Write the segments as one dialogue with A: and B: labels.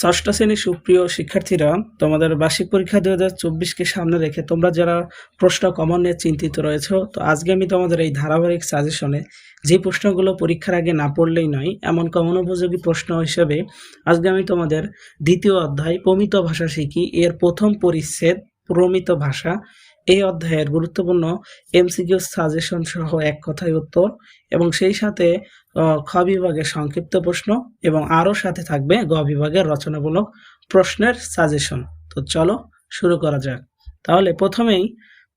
A: ষষ্ঠ শ্রেণির সুপ্রিয় শিক্ষার্থীরা, তোমাদের বার্ষিক পরীক্ষা দু হাজার চব্বিশকে সামনে রেখে তোমরা যারা প্রশ্ন কমন নিয়ে চিন্তিত রয়েছো, তো আজকে আমি তোমাদের এই ধারাবাহিক সাজেশনে যে প্রশ্নগুলো পরীক্ষার আগে না পড়লেই নয়, এমন কমন উপযোগী প্রশ্ন হিসেবে আজকে আমি তোমাদের দ্বিতীয় অধ্যায় প্রমিত ভাষা শিখি। এর প্রথম পরিচ্ছেদ প্রমিত ভাষা। এই অধ্যায়ের গুরুত্বপূর্ণ এমসিকিউ সাজেশন সহ এক কথায় উত্তর এবং সেই সাথে খ বিভাগের সংক্ষিপ্ত প্রশ্ন এবং আরও সাথে থাকবে গ বিভাগের রচনামূলক প্রশ্নের সাজেশন তো চলো শুরু করা যাক। তাহলে প্রথমেই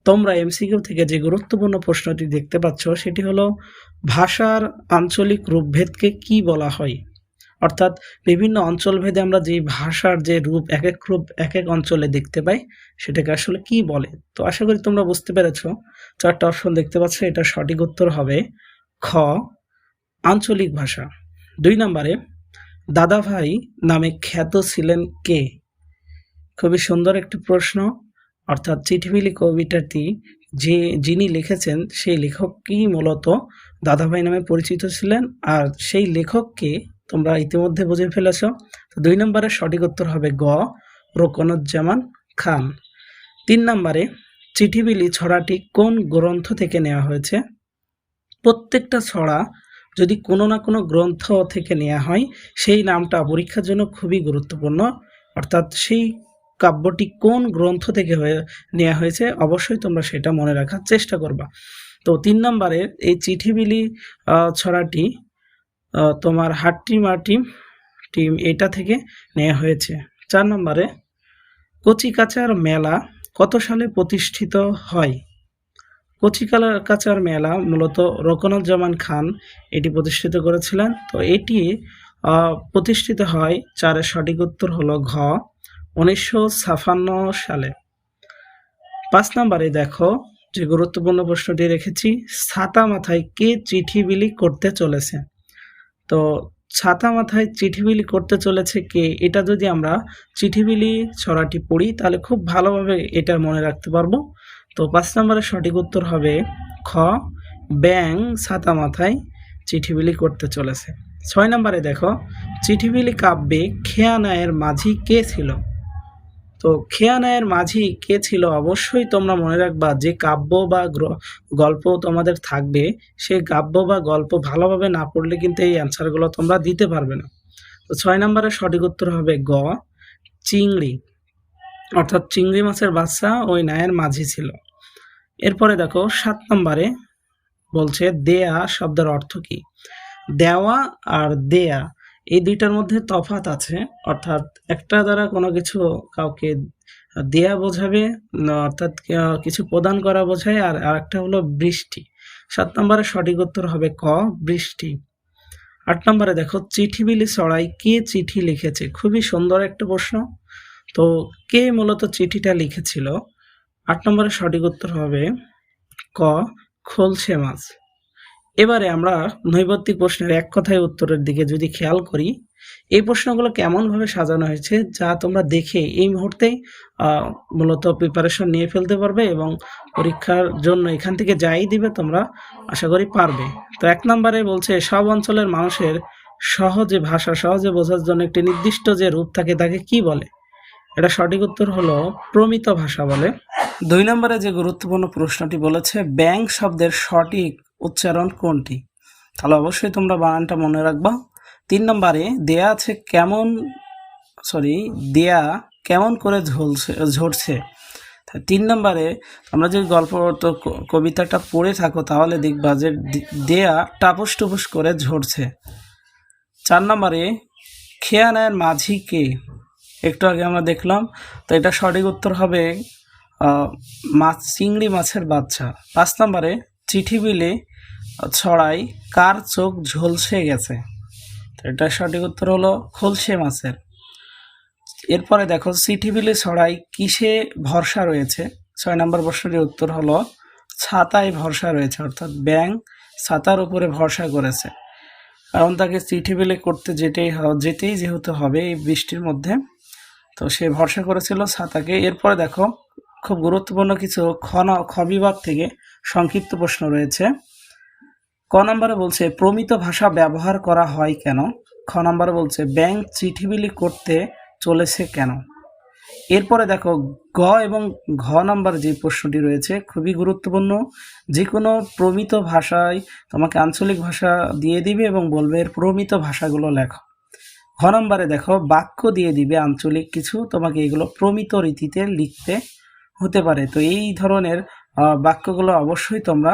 A: তোমরা এমসিকিউ থেকে যে গুরুত্বপূর্ণ প্রশ্নটি দেখতে পাচ্ছ, সেটি হলো, ভাষার আঞ্চলিক রূপভেদকে কি বলা হয়? অর্থাৎ বিভিন্ন অঞ্চলভেদে আমরা যে ভাষার যে রূপ, এক এক রূপ, এক এক অঞ্চলে দেখতে পাই, সেটাকে আসলে কি বলে? তো আশা করি তোমরা বুঝতে পেরেছ। চারটা অপশন দেখতে পাচ্ছ, এটা সঠিক উত্তর হবে খ, আঞ্চলিক ভাষা। দুই নম্বরে দাদাভাই নামে খ্যাত ছিলেন কে? খুবই সুন্দর একটি প্রশ্ন। অর্থাৎ চিঠিমিলি কবিতাটি যে, যিনি লিখেছেন, সেই লেখকই মূলত দাদাভাই নামে পরিচিত ছিলেন, আর সেই লেখককে তোমরা ইতিমধ্যে বুঝে ফেলেছ। তো দুই নম্বরে সঠিক উত্তর হবে গ, রোকনুজ্জামান খান। তিন নম্বরে, চিঠিবিলি ছড়াটি কোন গ্রন্থ থেকে নেওয়া হয়েছে? প্রত্যেকটা ছড়া যদি কোনো না কোনো গ্রন্থ থেকে নেওয়া হয়, সেই নামটা পরীক্ষার জন্য খুবই গুরুত্বপূর্ণ। অর্থাৎ সেই কাব্যটি কোন গ্রন্থ থেকে হয়ে নেওয়া হয়েছে, অবশ্যই তোমরা সেটা মনে রাখার চেষ্টা করবা। তো তিন নম্বরে, এই চিঠিবিলি ছড়াটি তোমার হাট্টি মাটি টিম এটা থেকে নেওয়া হয়েছে। চার নম্বরে, কচিকাচার মেলা কত সালে প্রতিষ্ঠিত হয়? কচিকালার কাচার মেলা মূলত রকনুজ্জামান খান এটি প্রতিষ্ঠিত করেছিলেন। তো এটি প্রতিষ্ঠিত হয় চারের সঠিক উত্তর হল ঘ, উনিশশো ছাপান্ন সালে। পাঁচ নম্বরে দেখো যে গুরুত্বপূর্ণ প্রশ্নটি রেখেছি, ছাতা মাথায় কে চিঠি বিলি করতে চলেছে? তো ছাতা মাথায় চিঠিবিলি করতে চলেছে কে, এটা যদি আমরা চিঠিবিলি ছড়াটি পড়ি, তাহলে খুব ভালোভাবে এটা মনে রাখতে পারব। তো পাঁচ নম্বরের সঠিক উত্তর হবে খ, ব্যাং ছাতা মাথায় চিঠিবিলি করতে চলেছে। ছয় নম্বরে দেখো, চিঠিবিলি কাব্যে খেয়ানায়ের মাঝি কে ছিল? তো খেয়া নায়ের মাঝি কে ছিল? অবশ্যই তোমরা মনে রাখবা, যে কাব্য বা গল্প তোমাদের থাকবে সেই কাব্য বা গল্প ভালোভাবে না পড়লে কিন্তু এই অ্যান্সারগুলো তোমরা দিতে পারবে না। তো ছয় নম্বরের সঠিক উত্তর হবে গ, চিংড়ি। অর্থাৎ চিংড়ি মাছের বাচ্চা ওই নায়ের মাঝি ছিল। এরপরে দেখো, সাত নম্বরে বলছে দেয়া শব্দের অর্থ কি? দেওয়া আর দেয়া এই দুইটার মধ্যে তফাত আছে, অর্থাৎ একটা দ্বারা কোনো কিছু কাউকে দেয়া বোঝাবে অর্থাৎ কিছু প্রদান করা বোঝায়, আর আরেকটা হলো বৃষ্টি। সাত নম্বরে সঠিক উত্তর হবে ক, বৃষ্টি। আট নম্বরে দেখো, চিঠি বিলি ছড়াই কে চিঠি লিখেছে? খুবই সুন্দর একটা প্রশ্ন। তো কে মূলত চিঠিটা লিখেছিল? আট নম্বরে সঠিক উত্তর হবে ক, খোলসে মাছ। এবারে আমরা নৈবত্তিক প্রশ্নের এক কথায় উত্তরের দিকে যদি খেয়াল করি এই প্রশ্নগুলো কেমনভাবে সাজানো হয়েছে যা তোমরা দেখে এই মুহূর্তেই আহ, মূলত প্রিপারেশন নিয়ে ফেলতে পারবে এবং পরীক্ষার জন্য এখান থেকে যাই দিবে তোমরা আশা করি পারবে। তো এক নম্বরে বলছে সব অঞ্চলের মানুষের সহজে ভাষা সহজে বোঝার জন্য একটি নির্দিষ্ট যে রূপ থাকে তাকে কি বলে? এটা সঠিক উত্তর হলো প্রমিত ভাষা বলে। দুই নম্বরে যে গুরুত্বপূর্ণ প্রশ্নটি বলেছে ব্যাংক শব্দের সঠিক উচ্চারণ কোনটি? তাহলে অবশ্যই তোমরা বানানটা মনে রাখবা। তিন নম্বরে, দেয়া আছে কেমন সরি দেয়া কেমন করে ঝলছে, ঝরছে। তিন নম্বরে আমরা যদি গল্প কবিতাটা পড়ে থাকো, তাহলে দেখবা যে দেয়া টাপুস টুপুস করে ঝরছে। চার নম্বরে, খেয়া নায়ের মাঝি কে? একটু আগে আমরা দেখলাম, তো এটা সঠিক উত্তর হবে মাছ চিংড়ি মাছের বাচ্চা। পাঁচ নম্বরে চিঠি বিলে ছড়াই কার চোখ ঝলসে গেছে? তো এটা সঠিক উত্তর হলো খলসে মাছের। এরপরে দেখো, চিঠি বিলে ছড়াই কিসে ভরসা রয়েছে? ছয় নম্বর প্রশ্নটির উত্তর হলো, ছাতায় ভরসা রয়েছে, অর্থাৎ ব্যাং ছাতার উপরে ভরসা করেছে। কারণ তাকে চিঠি বিলে করতে যেতেই যেতেই যেহেতু হবে এই বৃষ্টির মধ্যে, তো সে ভরসা করেছিল ছাতাকে। এরপরে দেখো খুব গুরুত্বপূর্ণ কিছু খ ন- খ বিভাগ থেকে সংক্ষিপ্ত প্রশ্ন রয়েছে। ক নম্বরে বলছে, প্রমিত ভাষা ব্যবহার করা হয় কেন? খ নম্বরে বলছে, ব্যাংক চিঠি বিলি করতে চলেছে কেন? এরপরে দেখো, গ এবং ঘ নাম্বার যে প্রশ্নটি রয়েছে, খুবই গুরুত্বপূর্ণ। যে কোনো প্রমিত ভাষায় তোমাকে আঞ্চলিক ভাষা দিয়ে দিবে এবং বলবে, এর প্রমিত ভাষাগুলো লেখো। ঘ নম্বরে দেখো, বাক্য দিয়ে দিবে আঞ্চলিক কিছু, তোমাকে এগুলো প্রমিত রীতিতে লিখতে হতে পারে। তো এই ধরনের বাক্যগুলো অবশ্যই তোমরা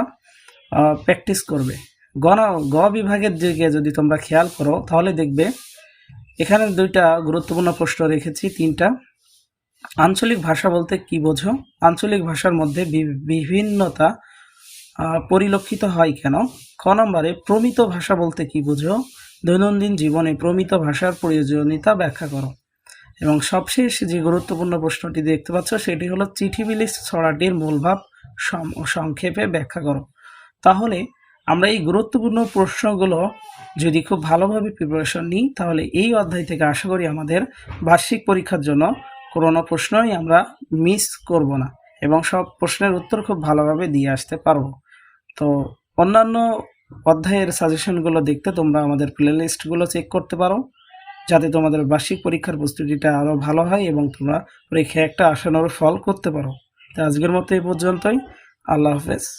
A: প্র্যাকটিস করবে। গণ, গ বিভাগের দিকে যদি তোমরা খেয়াল করো, তাহলে দেখবে এখানে দুইটা গুরুত্বপূর্ণ প্রশ্ন রেখেছি, তিনটা। আঞ্চলিক ভাষা বলতে কি বোঝো? আঞ্চলিক ভাষার মধ্যে বিভিন্নতা পরিলক্ষিত হয় কেন? ক নম্বরে, প্রমিত ভাষা বলতে কি বোঝো? দৈনন্দিন জীবনে প্রমিত ভাষার প্রয়োজনীয়তা ব্যাখ্যা করো। এবং সবশেষ যে গুরুত্বপূর্ণ প্রশ্নটি দেখতে পাচ্ছ, সেটি হলো চিঠি বিলিস ছড়াটির মূলভাব সংক্ষেপে ব্যাখ্যা করো। তাহলে আমরা এই গুরুত্বপূর্ণ প্রশ্নগুলো যদি খুব ভালোভাবে প্রিপারেশন নিই, তাহলে এই অধ্যায় থেকে আশা করি আমাদের বার্ষিক পরীক্ষার জন্য কোনো প্রশ্নই আমরা মিস করব না এবং সব প্রশ্নের উত্তর খুব ভালোভাবে দিয়ে আসতে পারব। তো অন্যান্য অধ্যায়ের সাজেশনগুলো দেখতে তোমরা আমাদের প্লেলিস্টগুলো চেক করতে পারো। যাতে তোমাদের বার্ষিক পরীক্ষার প্রস্তুতিটা আরও ভালো হয় এবং তোমরা পরীক্ষায় একটা আশানুরূপ ফল করতে পারো। তো আজকের মতো এই পর্যন্তই। আল্লাহ হাফেজ।